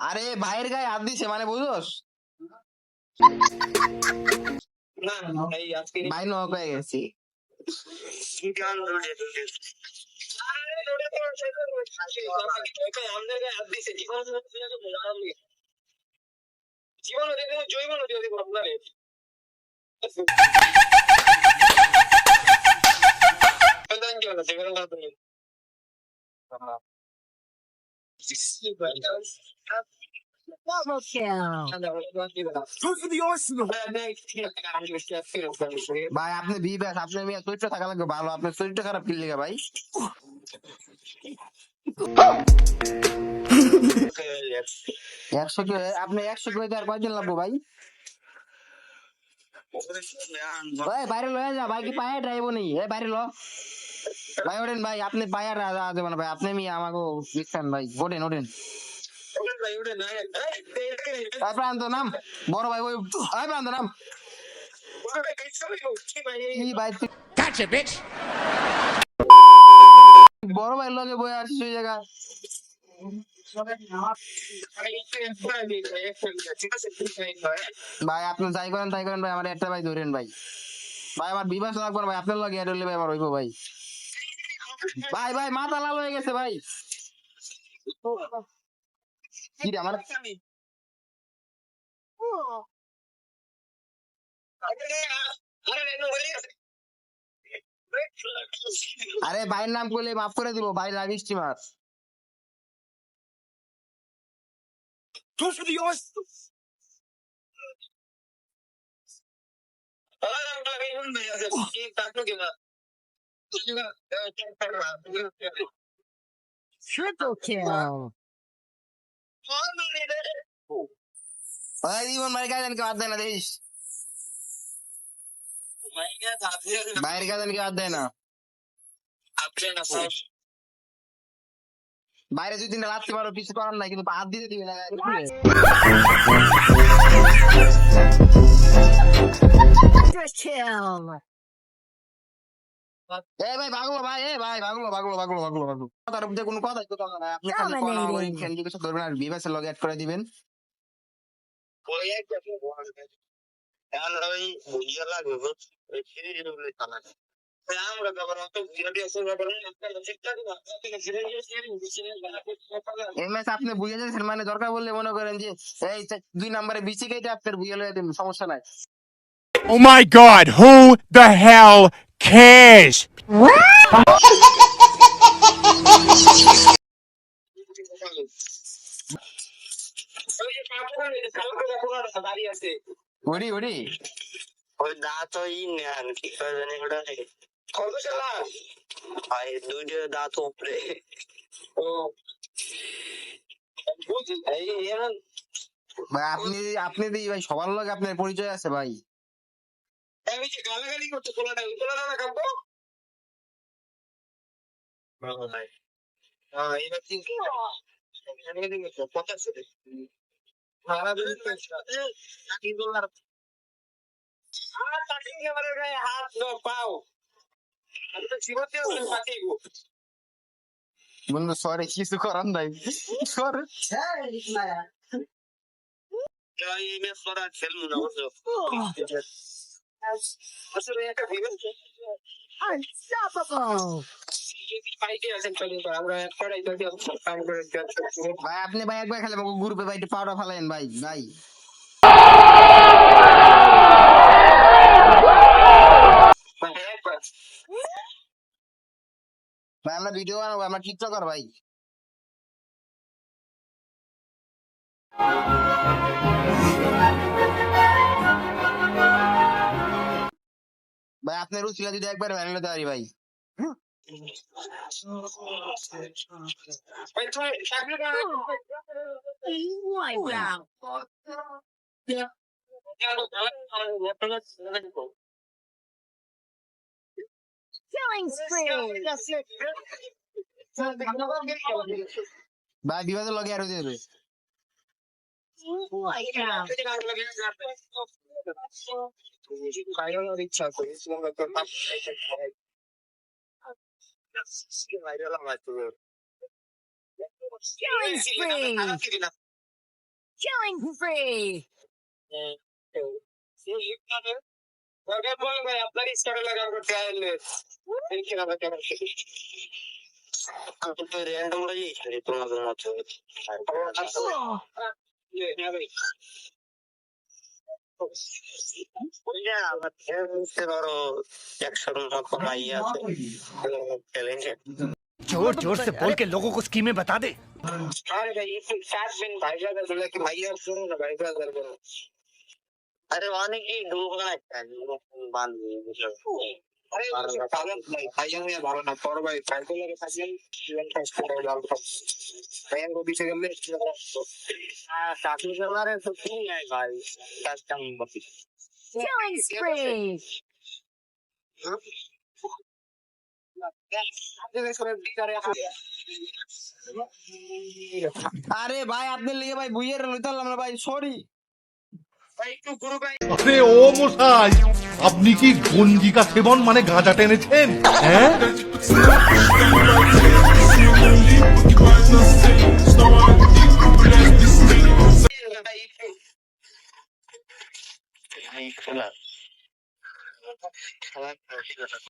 আরে ভাইয়ের গায়ে হাত দিছে মানে বুঝোস না এই আজকে ভাই নক হয়ে গেছি জীবন জীবন আপনারে Thank you. Double kill. Good for the Arsenal. ভাই আপনি বি ব্যাস আপনি আমি চরিত্র থাকা লাগবে ভালো আপনার চরিত্র খারাপ কি লেগে ভাই একশো কিলো আপনি একশো কিলো আর কয়দিন লাগবো ভাই ভাই বাইরে লয়ে যা ভাই কি পায়ে ড্রাইভ নেই এ বাইরে ল ভাই ওঠেন ভাই আপনি পায়ে দেবেন ভাই আপনি আমি আমাকে দিচ্ছেন ভাই ওঠেন ওঠেন। ভাই প্রান্ত নাম। বড় ভাই ওই ভাই প্রান্ত নাম। ভাই তুই Gotcha, bitch. বড় ভাই লগে বই আসিস ওই জায়গা ভাই আপনি যাই করেন তাই করেন ভাই আমার একটা ভাই ধরেন ভাই। ভাই আমার বিবাস লাগবে ভাই আপনার লগে এটা ভাই আমার হইব ভাই। ভাই ভাই, মাথা লাল হয়ে গেছে ভাই কি রে, আমার আরে ভাইয়ের নাম করলে মাফ করে দিব, ভাই লাইভ স্ট্রিমার. Triple kill. ভাই জীবন ভাই কাজ কেউ হাত দেয় না দেখিস বাইরের কাজ কেউ হাত দেয় না বাইরে দুই তিনটা লাগতে পারো কিছু করার নাই কিন্তু হাত দিতে দিবি না Quadra kill. এ ভাই ভাগলো ভাই এ ভাই ভাগলো ভাগলো ভাগলো ভাগলো ভাগলো। কথার মধ্যে কোনো কথাই কথা না আপনি খালি কোন ওই Dominating. কিছু ধরবেন আর বিভাসের লগে অ্যাড করে দিবেন। আমরা ব্যাপার অত ভিডিও আছে ব্যাপার এই আপনি বুঝে যাচ্ছেন মানে দরকার বললে মনে করেন যে এই দুই নম্বরে বিসি কেটে আপনার বুঝে লয়ে দিন সমস্যা নাই। Oh my god, who the hell cares? দাঁড়িয়ে আছে ওডি ওডি ওই দাঁত ওই নেন কি করে জানি ওটা কত চালা ভাই দুইটা দাঁত উপরে ও এই আপনি আপনি দিই ভাই সবার লগে আপনার পরিচয় আছে ভাই আমি যে গালাগালি করতে কোলাটা ওই কোলাটা না কামবো হ্যাঁ এবার কিন্তু পঞ্চাশ সারা দিন নাকি ডলার আর তাকিং ক্যামেরার গায়ে হাত দাও পাও। আমি তো জীবতে পাঠিয়ে বন্ধু সরি কিছু করার নাই। সরি জয় এই ম্যাচ করা খেলব না বুঝছ? আসলে একটা ভাই আপনি ভাই একবার খেলে গ্রুপে ভাই একটু পাউডার ফালাইন ভাই ভাই ভাই আমরা ভিডিও বানাবো আমরা টিকটকার ভাই ভাই আপনার রুচিলা যদি একবার হতে পারি ভাই। ভাই তুই চাকরি করে Wipe out. Killing spree. ভাই বিবাদের লগে আরও দেবে Wipe out. ইচ্ছা আছে Killing spree. Killing spree. ওকে বল ভাই আপনার স্টারে লাগার করতে আইলে এই কি হবে কেন আমি তো র্যান্ডম লাগি খেলি তোমাদের মতো ज़ोर ज़ोर से बोल के लोगों को स्कीमें बता दे अरे वाने की डूबना चाहिए बाँध আরে ভাই ভাই ভালো না তোর ভাই ভাই তো। লাগে ভাই আমি দিতে গেলে চাকরি করলারে তো কি নাই ভাই কাজটা বাকি? Killing spree. আরে ভাই আপনি লিগে ভাই বুইয়ের লইতে না ভাই সরি ভাই একটু গুরু ভাই আরে ও মশাই আপনি কি গঞ্জিকা সেবন মানে গাঁজা টেনেছেন হ্যাঁ ভাই একটু খেলা খেলা